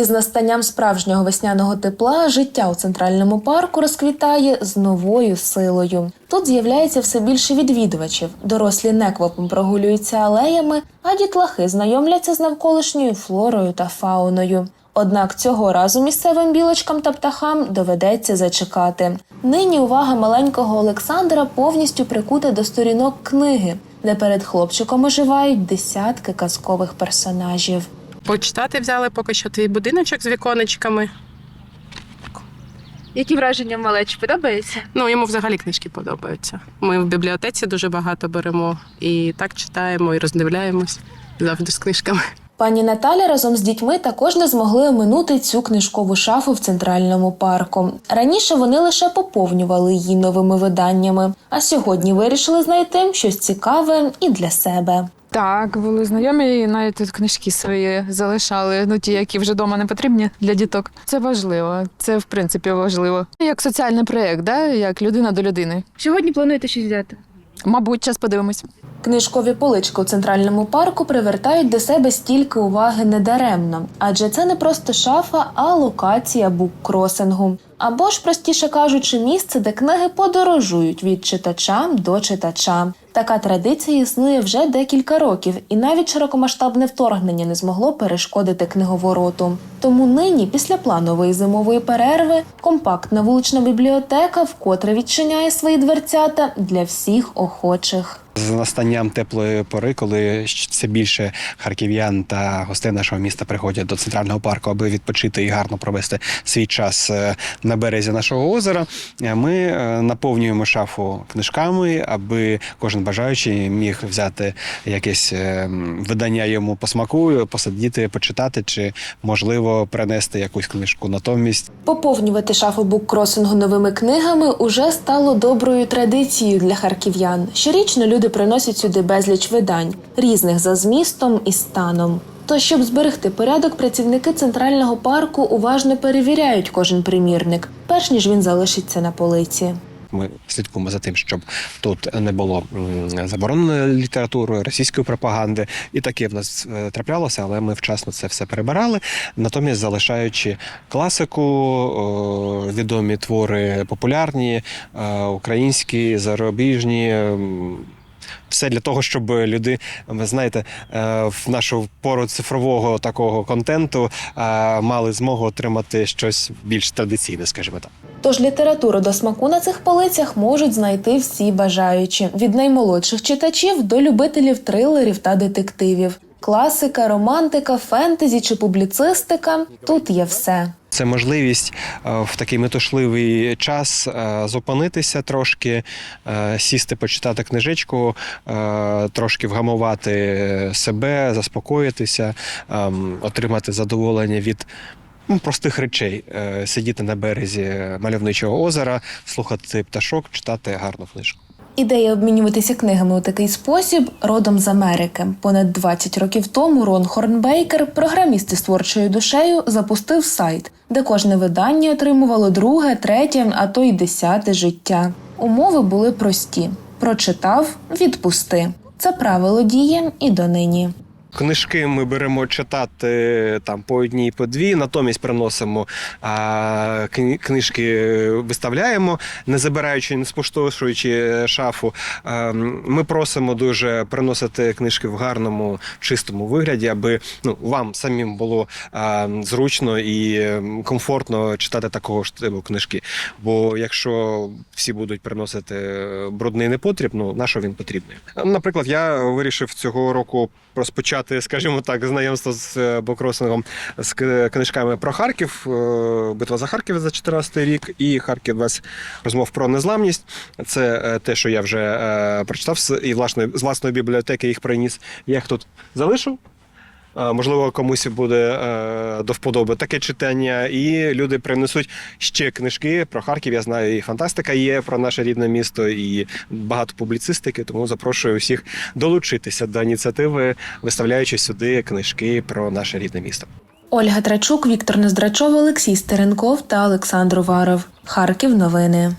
Із настанням справжнього весняного тепла життя у центральному парку розквітає з новою силою. Тут з'являється все більше відвідувачів. Дорослі неквапом прогулюються алеями, а дітлахи знайомляться з навколишньою флорою та фауною. Однак цього разу місцевим білочкам та птахам доведеться зачекати. Нині увага маленького Олександра повністю прикута до сторінок книги, де перед хлопчиком оживають десятки казкових персонажів. Почитати взяли поки що твій будиночок з віконечками. Які враження малечі подобається? Ну, йому взагалі книжки подобаються. Ми в бібліотеці дуже багато беремо і так читаємо, і роздивляємось завжди з книжками. Пані Наталя разом з дітьми також не змогли оминути цю книжкову шафу в центральному парку. Раніше вони лише поповнювали її новими виданнями, а сьогодні вирішили знайти щось цікаве і для себе. Так, були знайомі, і навіть тут книжки свої залишали, ну ті, які вже вдома не потрібні для діток. Це важливо. Це в принципі важливо. Як соціальний проєкт, да? як людина до людини. Сьогодні плануєте щось взяти? Мабуть, час подивимось. Книжкові полички у центральному парку привертають до себе стільки уваги недаремно, адже це не просто шафа, а локація буккросингу. Або ж, простіше кажучи, місце, де книги подорожують від читача до читача. Така традиція існує вже декілька років, і навіть широкомасштабне вторгнення не змогло перешкодити книговороту. Тому нині, після планової зимової перерви, компактна вулична бібліотека вкотре відчиняє свої дверцята для всіх охочих. З настанням теплої пори, коли все більше харків'ян та гостей нашого міста приходять до центрального парку, аби відпочити і гарно провести свій час е, на березі нашого озера, е, ми е, наповнюємо шафу книжками, аби кожен бажаючий міг взяти якесь видання йому по смаку, посидіти, почитати, чи можливо принести якусь книжку натомість. Поповнювати шафу буккросингу новими книгами уже стало доброю традицією для харків'ян. Щорічно люди приносять сюди безліч видань, різних за змістом і станом. То, щоб зберегти порядок, працівники центрального парку уважно перевіряють кожен примірник, перш ніж він залишиться на полиці. Ми слідкуємо за тим, щоб тут не було забороненої літератури, російської пропаганди, і таке в нас е, траплялося, але ми вчасно це все прибирали. Натомість залишаючи класику, відомі твори популярні, е, українські, зарубіжні. Все для того, щоб люди, ви знаєте, е, в нашу пору цифрового такого контенту е, мали змогу отримати щось більш традиційне, скажімо так. Тож літературу до смаку на цих полицях можуть знайти всі бажаючі від наймолодших читачів до любителів трилерів та детективів. Класика, романтика, фентезі чи публіцистика тут є все. Це можливість е, в такий метушливий час е, зупинитися трошки, е, сісти, почитати книжечку, трошки вгамувати себе, заспокоїтися, ем, отримати задоволення від. ну, Простих речей сидіти на березі мальовничого озера, слухати пташок, читати гарну книжку. Ідея обмінюватися книгами у такий спосіб родом з Америки. Понад 20 років тому Рон Хорнбейкер, програміст із творчою душею, запустив сайт, де кожне видання отримувало друге, третє, а то й десяте життя. Умови були прості: прочитав, відпусти. Це правило діє і донині. Книжки ми беремо читати там по одній, по дві, натомість приносимо а, книжки, виставляємо, не забираючи, не спустошуючи шафу. А, ми просимо дуже приносити книжки в гарному, чистому вигляді, аби ну, вам самим було а, зручно і ем, комфортно читати такого ж типу книжки. Бо якщо всі будуть приносити брудний непотріб, ну на що він потрібний? Наприклад, я вирішив цього року розпочати, скажімо так, знайомство з е, бокросингом з книжками про Харків, е, битва за Харків за 14 рік і Харків 20 розмов про незламність. Це е, те, що я вже прочитав і власної з власної бібліотеки їх приніс. Я їх тут залишив. Можливо, комусь буде е, до вподоби таке читання, і люди принесуть ще книжки про Харків. Я знаю, і фантастика є про наше рідне місто, і багато публіцистики. Тому запрошую всіх долучитися до ініціативи, виставляючи сюди книжки про наше рідне місто. Ольга Трачук, Віктор Нездрачов, Олексій Стеренков та Олександр Уваров. Харків. Новини.